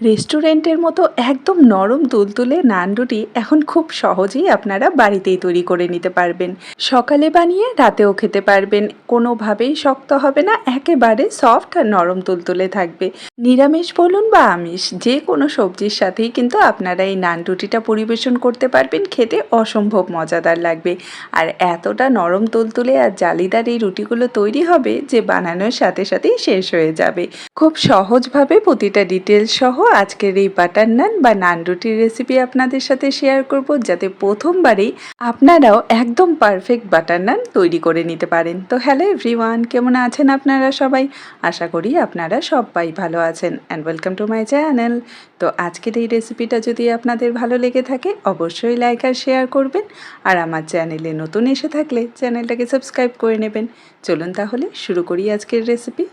রেস্টুরেন্টের মতো একদম নরম তুলতুলে নান রুটি এখন খুব সহজেই আপনারা বাড়িতেই তৈরি করে নিতে পারবেন। সকালে বানিয়ে রাতেও খেতে পারবেন। কোনোভাবেই শক্ত হবে না, একেবারে সফট আর নরম তুলতুলে থাকবে। নিরামিষ বলুন বা আমিষ, যে কোনো সবজির সাথেই কিন্তু আপনারা এই নান রুটিটা পরিবেশন করতে পারবেন। খেতে অসম্ভব মজাদার লাগবে। আর এতটা নরম তুলতুলে আর জালিদার এই রুটিগুলো তৈরি হবে যে বানানোর সাথে সাথেই শেষ হয়ে যাবে। খুব সহজভাবে প্রতিটা ডিটেলস সহ আজকের এই বাটার নান বা নান রুটির রেসিপি আপনাদের সাথে শেয়ার করব, যাতে প্রথমবারেই আপনারাও একদম পারফেক্ট বাটার নান তৈরি করে নিতে পারেন। তো হ্যালো এভরিওয়ান কেমন আছেন আপনারা সবাই? আশা করি আপনারা সবাই ভালো আছেন and welcome to my channel তো আজকের এই রেসিপিটা যদি আপনাদের ভালো লেগে থাকে, অবশ্যই লাইক আর শেয়ার করবেন। আর আমার চ্যানেলে নতুন এসে থাকলে চ্যানেলটাকে সাবস্ক্রাইব করে নেবেন। চলুন তাহলে শুরু করি আজকের রেসিপি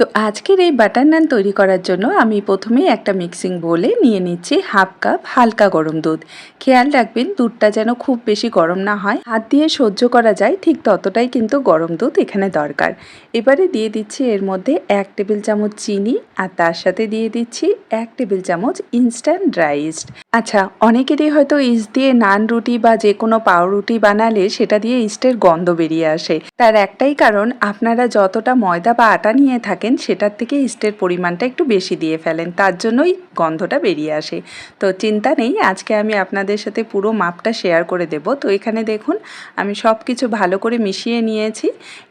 তো আজকের এই বাটার নান তৈরি করার জন্য আমি প্রথমেই একটা মিক্সিং বোলে নিয়ে নিচ্ছি হাফ কাপ হালকা গরম দুধ। খেয়াল রাখবেন দুধটা যেন খুব বেশি গরম না হয়। হাত দিয়ে সহ্য করা যায়, ঠিক ততটাই কিন্তু গরম দুধ এখানে দরকার। এবারে দিয়ে দিচ্ছি এর মধ্যে এক টেবিল চামচ চিনি আর তার সাথে দিয়ে দিচ্ছি এক টেবিল চামচ ইনস্ট্যান্ট ড্রাই ইস্ট আচ্ছা অনেকেরই হয়তো ইস্ট দিয়ে নান রুটি বা যে কোনো পাউরুটি বানালে সেটা দিয়ে ইস্টের গন্ধ বেরিয়ে আসে। তার একটাই কারণ, আপনারা যতটা ময়দা বা আটা নিয়ে থাকেন সেটার থেকে ইস্টের পরিমাণটা একটু বেশি দিয়ে ফেলেন, তার জন্যই গন্ধটা বেরিয়ে আসে। তো চিন্তা নেই, আজকে আমি আপনাদের সাথে পুরো মাপটা শেয়ার করে দেব। তো এখানে দেখুন, আমি সব কিছু ভালো করে মিশিয়ে নিয়েছি।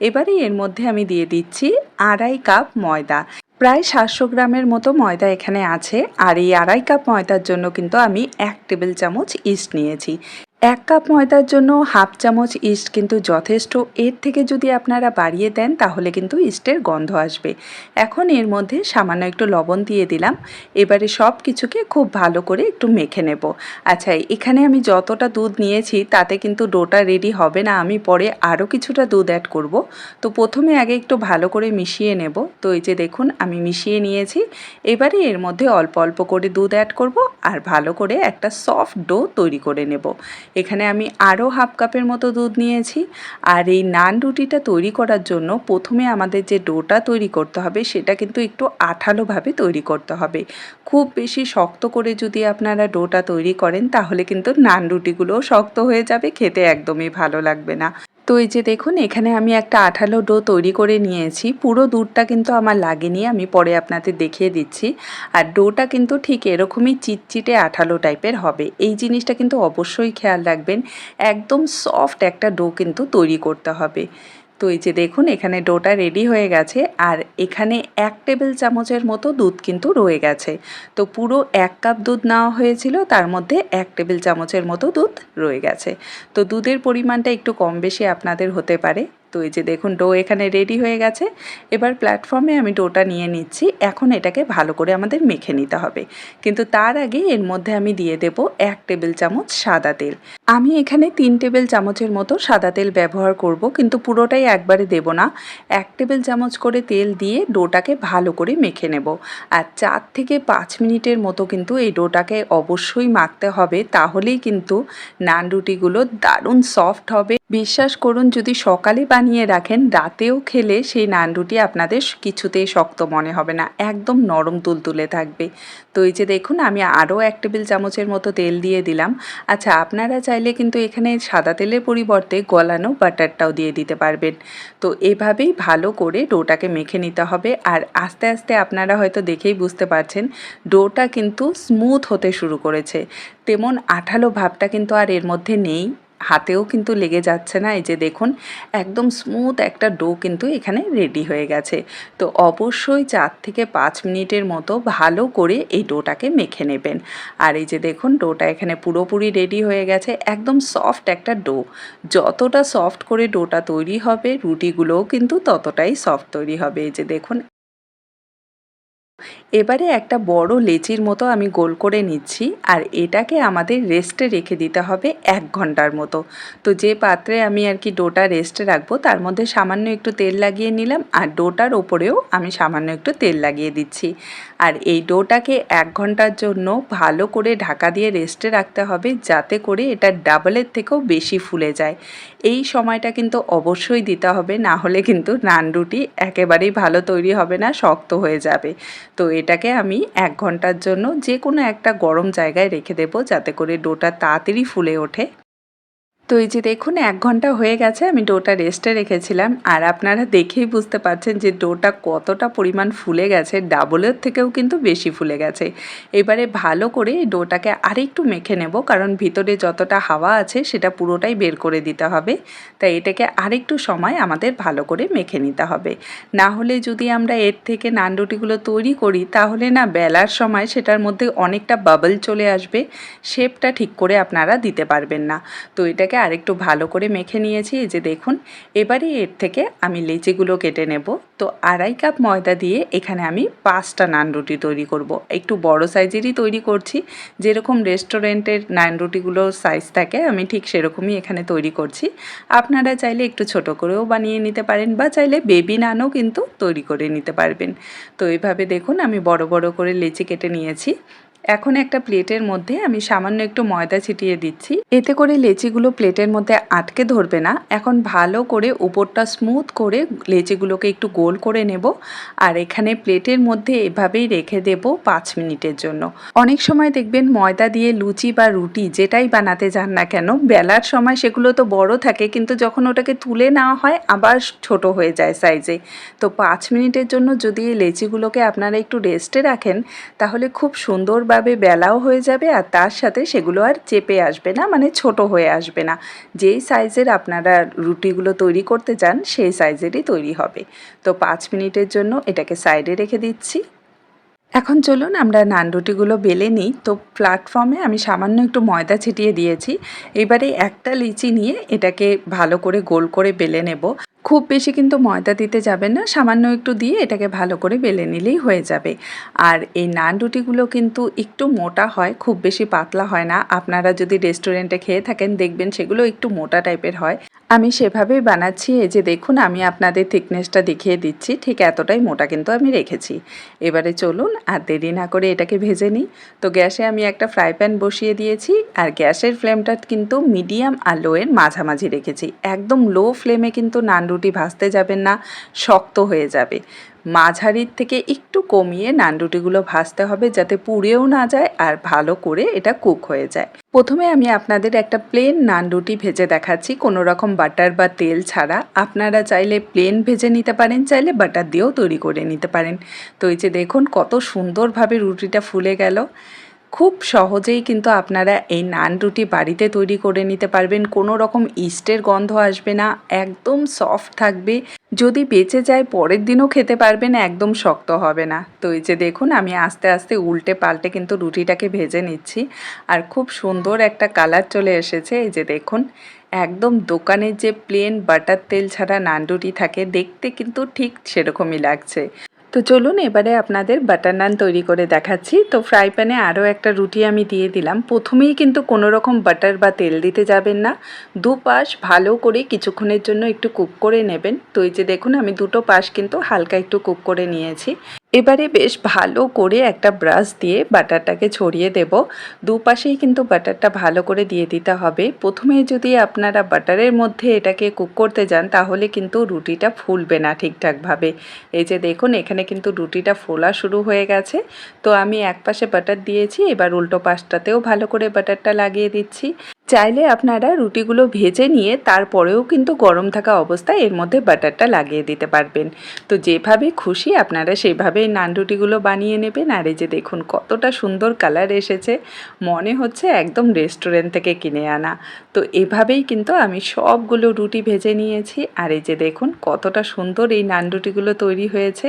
এবারে এর মধ্যে আমি দিয়ে দিচ্ছি আড়াই কাপ ময়দা। প্রায় সাতশো গ্রামের মতো ময়দা এখানে আছে, আর এই আড়াই কাপ ময়দার জন্য কিন্তু আমি এক টেবিল চামচ ইস্ট নিয়েছি। এক কাপ ময়দার জন্য হাফ চামচ ইস্ট কিন্তু যথেষ্ট। এর থেকে যদি আপনারা বাড়িয়ে দেন, তাহলে কিন্তু ইস্টের গন্ধ আসবে। এখন এর মধ্যে সামান্য একটু লবণ দিয়ে দিলাম। এবারে সব কিছুকে খুব ভালো করে একটু মেখে নেব। আচ্ছা এখানে আমি যতটা দুধ নিয়েছি, তাতে কিন্তু ডোটা রেডি হবে না। আমি পরে আরও কিছুটা দুধ অ্যাড করব। তো প্রথমে আগে একটু ভালো করে মিশিয়ে নেব। তো এই যে দেখুন, আমি মিশিয়ে নিয়েছি। এবারে এর মধ্যে অল্প অল্প করে দুধ অ্যাড করব আর ভালো করে একটা সফট ডো তৈরি করে নেব। এখানে আমি আরও হাফ কাপের মতো দুধ নিয়েছি। আর এই নান রুটিটা তৈরি করার জন্য প্রথমে আমাদের যে ডোটা তৈরি করতে হবে, সেটা কিন্তু একটু আঠালোভাবে তৈরি করতে হবে। খুব বেশি শক্ত করে যদি আপনারা ডোটা তৈরি করেন, তাহলে কিন্তু নান রুটিগুলোও শক্ত হয়ে যাবে, খেতে একদমই ভালো লাগবে না। তো এই যে দেখুন, এখানে আমি একটা আঠালো ডো তৈরি করে নিয়েছি। পুরো দুধটা কিন্তু আমার লাগেনি, আমি পরে আপনাদের দেখিয়ে দিচ্ছি। আর ডোটা কিন্তু ঠিক এরকমই চিটচিটে আঠালো টাইপের হবে। এই জিনিসটা কিন্তু অবশ্যই খেয়াল রাখবেন, একদম সফট একটা ডো কিন্তু তৈরি করতে হবে। তো এই যে দেখুন, এখানে ডোটা রেডি হয়ে গেছে আর এখানে এক টেবিল চামচের মতো দুধ কিন্তু রয়ে গেছে। তো পুরো এক কাপ দুধ নেওয়া হয়েছিল, তার মধ্যে এক টেবিল চামচের মতো দুধ রয়ে গেছে। তো দুধের পরিমাণটা একটু কম বেশি আপনাদের হতে পারে। তো এই যে দেখুন ডো এখানে রেডি হয়ে গেছে। এবার প্ল্যাটফর্মে আমি ডোটা নিয়ে নিচ্ছি। এখন এটাকে ভালো করে আমাদের মেখে নিতে হবে। কিন্তু তার আগে এর মধ্যে আমি দিয়ে দেব এক টেবিল চামচ সাদা তেল। আমি এখানে তিন টেবিল চামচের মতো সাদা তেল ব্যবহার করব, কিন্তু পুরোটাই একবারে দেব না। এক টেবিল চামচ করে তেল দিয়ে ডোটাকে ভালো করে মেখে নেব। আর চার থেকে পাঁচ মিনিটের মতো কিন্তু এই ডোটাকে অবশ্যই মাখতে হবে। তাহলেই কিন্তু নান রুটিগুলো দারুণ সফট হবে। বিশ্বাস করুন, যদি সকালে বানিয়ে রাখেন, রাতেও খেলে সেই নান রুটি আপনাদের কিছুতেই শক্ত মনে হবে না, একদম নরম তুলতুলে থাকবে। তো এই যে দেখুন, আমি আরও এক টেবিল চামচের মতো তেল দিয়ে দিলাম। আচ্ছা আপনারা চাইলে কিন্তু এখানে সাদা তেলের পরিবর্তে গলানো বাটারটাও দিয়ে দিতে পারবেন। তো এভাবেই ভালো করে ডোটাকে মেখে নিতে হবে। আর আস্তে আস্তে আপনারা হয়তো দেখেই বুঝতে পারছেন, ডোটা কিন্তু স্মুথ হতে শুরু করেছে। তেমন আঠালো ভাবটা কিন্তু আর এর মধ্যে নেই। হাতেও কিন্তু লেগে যাচ্ছে না। এই যে দেখুন, একদম স্মুথ একটা ডো কিন্তু এখানে রেডি হয়ে গেছে। তো অবশ্যই চার থেকে পাঁচ মিনিটের মতো ভালো করে এই ডোটাকে মেখে নেবেন। আর এই যে দেখুন ডোটা এখানে পুরোপুরি রেডি হয়ে গেছে, একদম সফট একটা ডো যতটা সফট করে ডোটা তৈরি হবে, রুটিগুলোও কিন্তু ততটাই সফট তৈরি হবে। এই যে দেখুন এবারে একটা বড় লেচির মতো আমি গোল করে নিচ্ছি আর এটাকে আমাদের রেস্টে রেখে দিতে হবে এক ঘণ্টার মতো। তো যে পাত্রে আমি আর কি ডোটা রেস্টে রাখব তার মধ্যে সামান্য একটু তেল লাগিয়ে নিলাম আর ডোটার ওপরেও আমি সামান্য একটু তেল লাগিয়ে দিচ্ছি। আর এই ডোটাকে এক ঘণ্টার জন্য ভালো করে ঢাকা দিয়ে রেস্টে রাখতে হবে যাতে করে এটা ডাবলের থেকেও বেশি ফুলে যায়। এই সময়টা কিন্তু অবশ্যই দিতে হবে, না হলে কিন্তু নান রুটি একেবারেই ভালো তৈরি হবে না, শক্ত হয়ে যাবে। তো এটাকে আমি এক ঘণ্টার জন্য যে কোনো একটা গরম জায়গায় রেখে দেবো যাতে করে ডোটা তাড়াতাড়ি ফুলে ওঠে। তো এই যে দেখুন, এক ঘণ্টা হয়ে গেছে, আমি ডোটা রেস্টে রেখেছিলাম। আর আপনারা দেখেই বুঝতে পারছেন যে ডোটা কতটা পরিমাণ ফুলে গেছে ডাবলের থেকেও কিন্তু বেশি ফুলে গেছে। এবারে ভালো করে ডোটাকে আরেকটু মেখে নেব, কারণ ভিতরে যতটা হাওয়া আছে, সেটা পুরোটাই বের করে দিতে হবে। তাই এটাকে আরেকটু সময় আমাদের ভালো করে মেখে নিতে হবে। না হলে যদি আমরা এর থেকে নান রুটিগুলো তৈরি করি, তাহলে না বেলার সময় সেটার মধ্যে অনেকটা বাবল চলে আসবে। শেপটা ঠিক করে আপনারা দিতে পারবেন না। তো এটাকে আরেকটু ভালো করে মেখে নিয়েছি, এই যে দেখুন। এবারে এর থেকে আমি লেচিগুলো কেটে নেব। তো আড়াই কাপ ময়দা দিয়ে এখানে আমি পাঁচটা নান রুটি তৈরি করব। একটু বড় সাইজেরই তৈরি করছি। যেরকম রেস্টুরেন্টের নান রুটিগুলোর সাইজ থাকে, আমি ঠিক সেরকমই এখানে তৈরি করছি। আপনারা চাইলে একটু ছোট করেও বানিয়ে নিতে পারেন বা চাইলে বেবি নানও কিন্তু তৈরি করে নিতে পারবেন। তো এইভাবে দেখুন, আমি বড় বড় করে লেচি কেটে নিয়েছি। এখন একটা প্লেটের মধ্যে আমি সামান্য একটু ময়দা ছিটিয়ে দিচ্ছি। এতে করে লেচিগুলো প্লেটের মধ্যে আটকে ধরবে না। এখন ভালো করে উপরটা স্মুথ করে লেচিগুলোকে একটু গোল করে নেব। আর এখানে প্লেটের মধ্যে এভাবেই রেখে দেব পাঁচ মিনিটের জন্য। অনেক সময় দেখবেন ময়দা দিয়ে লুচি বা রুটি যেটাই বানাতে যান না কেন, বেলার সময় সেগুলো তো বড় থাকে, কিন্তু যখন ওটাকে তুলে নেওয়া হয় আবার ছোট হয়ে যায় সাইজে তো পাঁচ মিনিটের জন্য যদি এই লেচিগুলোকে আপনারা একটু রেস্টে রাখেন, তাহলে খুব সুন্দর ভাবে বেলাও হয়ে যাবে আর তার সাথে সেগুলো আর চেপে আসবে না মানে ছোট হয়ে আসবে না। যেই সাইজের আপনারা রুটিগুলো তৈরি করতে চান, সেই সাইজেরই তৈরি হবে। তো পাঁচ মিনিটের জন্য এটাকে সাইডে রেখে দিচ্ছি। এখন চলুন আমরা নান রুটিগুলো বেলে নিই। তো প্ল্যাটফর্মে আমি সামান্য একটু ময়দা ছিটিয়ে দিয়েছি। এবারে একটা লিচি নিয়ে এটাকে ভালো করে গোল করে বেলে নেব। খুব বেশি কিন্তু ময়দা দিতে যাবেন না, সামান্য একটু দিয়ে এটাকে ভালো করে বেলে নিলেই হয়ে যাবে। আর এই নান রুটিগুলো কিন্তু একটু মোটা হয়, খুব বেশি পাতলা হয় না। আপনারা যদি রেস্টুরেন্টে খেয়ে থাকেন, দেখবেন সেগুলো একটু মোটা টাইপের হয়। আমি সেভাবেই বানাচ্ছি, এই যে দেখুন, আমি আপনাদের থিকনেসটা দেখিয়ে দিচ্ছি, ঠিক এতটাই মোটা কিন্তু আমি রেখেছি। এবারে চলুন, আর দেরি না করে এটাকে ভেজে নিই। তো গ্যাসে আমি একটা ফ্রাই প্যান বসিয়ে দিয়েছি, আর গ্যাসের ফ্লেমটা কিন্তু মিডিয়াম আর লোয়ের মাঝামাঝি রেখেছি। একদম লো ফ্লেমে কিন্তু নান রুটি ভাজতে যাবেন না, শক্ত হয়ে যাবে। মাঝারির থেকে একটু কমিয়ে নান রুটিগুলো ভাজতে হবে যাতে পুড়েও না যায় আর ভালো করে এটা কুক হয়ে যায়। প্রথমে আমি আপনাদের একটা প্লেন নান রুটি ভেজে দেখাচ্ছি, কোনো রকম বাটার বা তেল ছাড়া। আপনারা চাইলে প্লেন ভেজে নিতে পারেন, চাইলে বাটার দিয়েও তৈরি করে নিতে পারেন। তো এই যে দেখুন কত সুন্দরভাবে রুটিটা ফুলে গেল। খুব সহজেই কিন্তু আপনারা এই নান রুটি বাড়িতে তৈরি করে নিতে পারবেন। কোনো রকম ইস্টের গন্ধ আসবে না, একদম সফট থাকবে। যদি বেঁচে যায়, পরের দিনও খেতে পারবেন, একদম শক্ত হবে না। তো এই যে দেখুন, আমি আস্তে আস্তে উল্টে পাল্টে কিন্তু রুটিটাকে ভেজে নিচ্ছি। আর খুব সুন্দর একটা কালার চলে এসেছে। এই যে দেখুন, একদম দোকানের যে প্লেন বাটার তেল ছাড়া নান রুটি থাকে, দেখতে কিন্তু ঠিক সেরকমই লাগছে। তো চলুন এবারে আপনাদের বাটার নান তৈরি করে দেখাচ্ছি। তো ফ্রাই প্যানে আরও একটা রুটি আমি দিয়ে দিলাম। প্রথমেই কিন্তু কোনো রকম বাটার বা তেল দিতে যাবেন না। দু পাশ ভালো করে কিছুক্ষণের জন্য একটু কুক করে নেবেন। তো এই যে দেখুন, আমি দুটো পাশ কিন্তু হালকা একটু কুক করে নিয়েছি। এবারে বেশ ভালো করে একটা ব্রাশ দিয়ে বাটারটাকে ছড়িয়ে দেব। দুপাশেই কিন্তু বাটারটা ভালো করে দিয়ে দিতে হবে। প্রথমে যদি আপনারা বাটারের মধ্যে এটাকে কুক করতে যান, তাহলে কিন্তু রুটিটা ফুলবে না ঠিকঠাকভাবে। এই যে দেখুন, এখানে কিন্তু রুটিটা ফোলা শুরু হয়ে গেছে। তো আমি এক পাশে বাটার দিয়েছি, এবার উল্টো পাশটাতেও ভালো করে বাটারটা লাগিয়ে দিচ্ছি। চাইলে আপনারা রুটিগুলো ভেজে নিয়ে তারপরেও কিন্তু গরম থাকা অবস্থায় এর মধ্যে বাটারটা লাগিয়ে দিতে পারবেন। তো যেভাবে খুশি আপনারা সেভাবেই নান রুটিগুলো বানিয়ে নেবেন। আর এই যে দেখুন কতটা সুন্দর কালার এসেছে, মনে হচ্ছে একদম রেস্টুরেন্ট থেকে কিনে আনা। তো এভাবেই কিন্তু আমি সবগুলো রুটি ভেজে নিয়েছি। আর এই যে দেখুন কতটা সুন্দর এই নান রুটিগুলো তৈরি হয়েছে,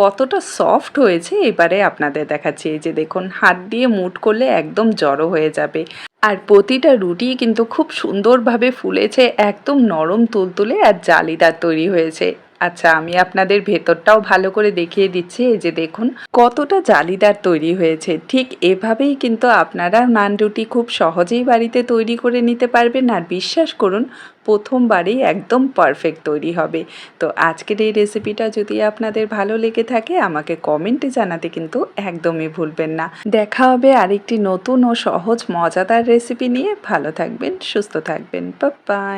কতটা সফট হয়েছে। এবারে আপনাদের দেখাচ্ছি। এই যে দেখুন হাত দিয়ে মুট করলে একদম জড়ো হয়ে যাবে। আর প্রতিটা রুটি কিন্তু খুব সুন্দরভাবে ফুলেছে একদম নরম তুলতুলে আর জালিদার তৈরি হয়েছে। আচ্ছা আমি আপনাদের ভেতরটাও ভালো করে দেখিয়ে দিচ্ছি। এই যে দেখুন, কতটা জালিদার তৈরি হয়েছে। ঠিক এভাবেই কিন্তু আপনারা নান রুটি খুব সহজেই বাড়িতে তৈরি করে নিতে পারবেন। আর বিশ্বাস করুন, প্রথমবারেই একদম পারফেক্ট তৈরি হবে। তো আজকের এই রেসিপিটা যদি আপনাদের ভালো লেগে থাকে, আমাকে কমেন্টে জানাতে কিন্তু একদমই ভুলবেন না। দেখা হবে আরেকটি নতুন ও সহজ, মজাদার রেসিপি নিয়ে। ভালো থাকবেন, সুস্থ থাকবেন। বাই